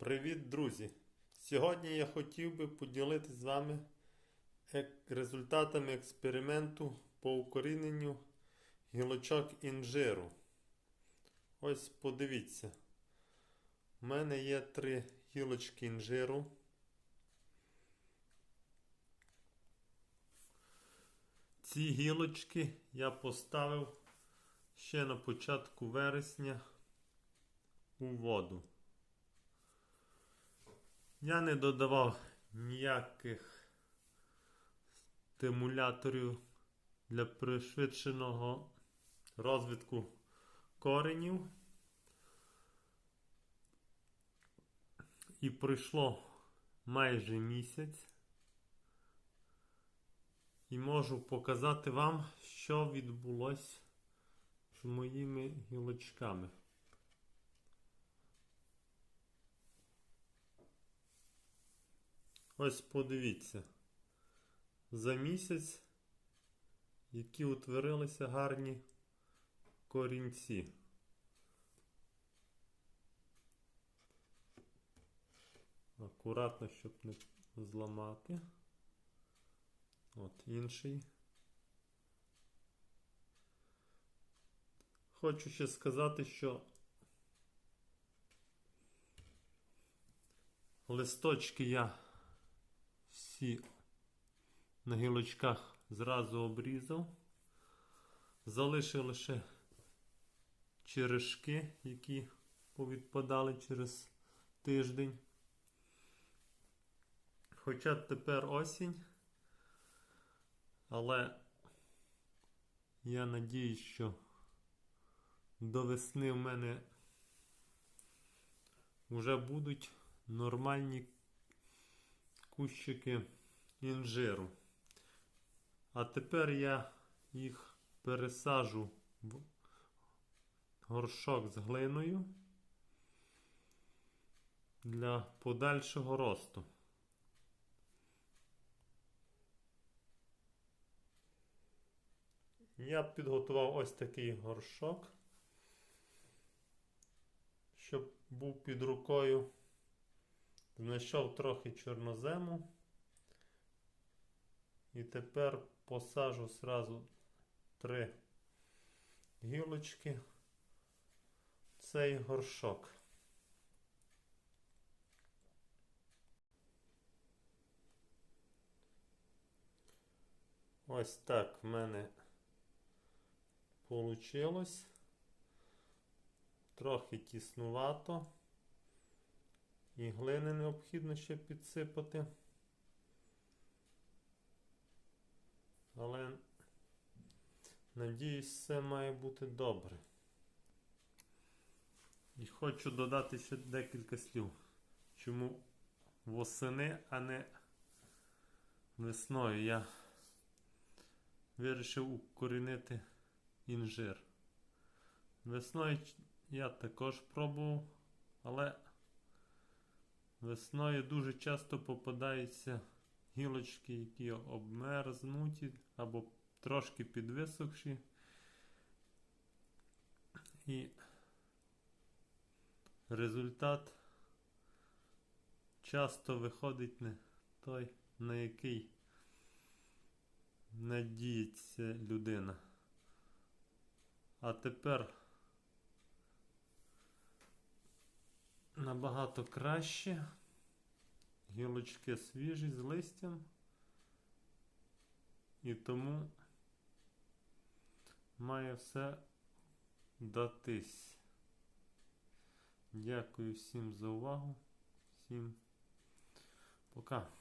Привіт, друзі! Сьогодні я хотів би поділитися з вами результатами експерименту по укоріненню гілочок інжиру. Ось подивіться. У мене є три гілочки інжиру. Ці гілочки я поставив ще на початку вересня у воду. Я не додавав ніяких стимуляторів для пришвидшеного розвитку коренів. І пройшло майже місяць. І можу показати вам, що відбулося з моїми гілочками. Ось подивіться. За місяць, які утворилися гарні корінці. Акуратно, щоб не зламати. От інший. Хочу ще сказати, що листочки я всі на гілочках зразу обрізав. Залишив лише черешки, які повідпадали через тиждень. Хоча тепер осінь, але я надіюсь, що до весни в мене вже будуть нормальні кущики інжиру. А тепер я їх пересажу в горшок з глиною для подальшого росту. Я підготував ось такий горшок, щоб був під рукою. Знайшов трохи чорнозему. І тепер посажу сразу три гілочки цей горшок. Ось так в мене получилось. Трохи тіснувато. І глини необхідно ще підсипати. Але надіюсь, все має бути добре. І хочу додати ще декілька слів. Чому восени, а не весною я вирішив укорінити інжир. Весною я також пробував, але Весною дуже часто попадаються гілочки, які обмерзнуті або трошки підвисохші. І результат часто виходить не той, на який надіється людина. А тепер набагато краще. Гілочки свіжі з листям. І тому має все датись. Дякую всім за увагу. Всім пока.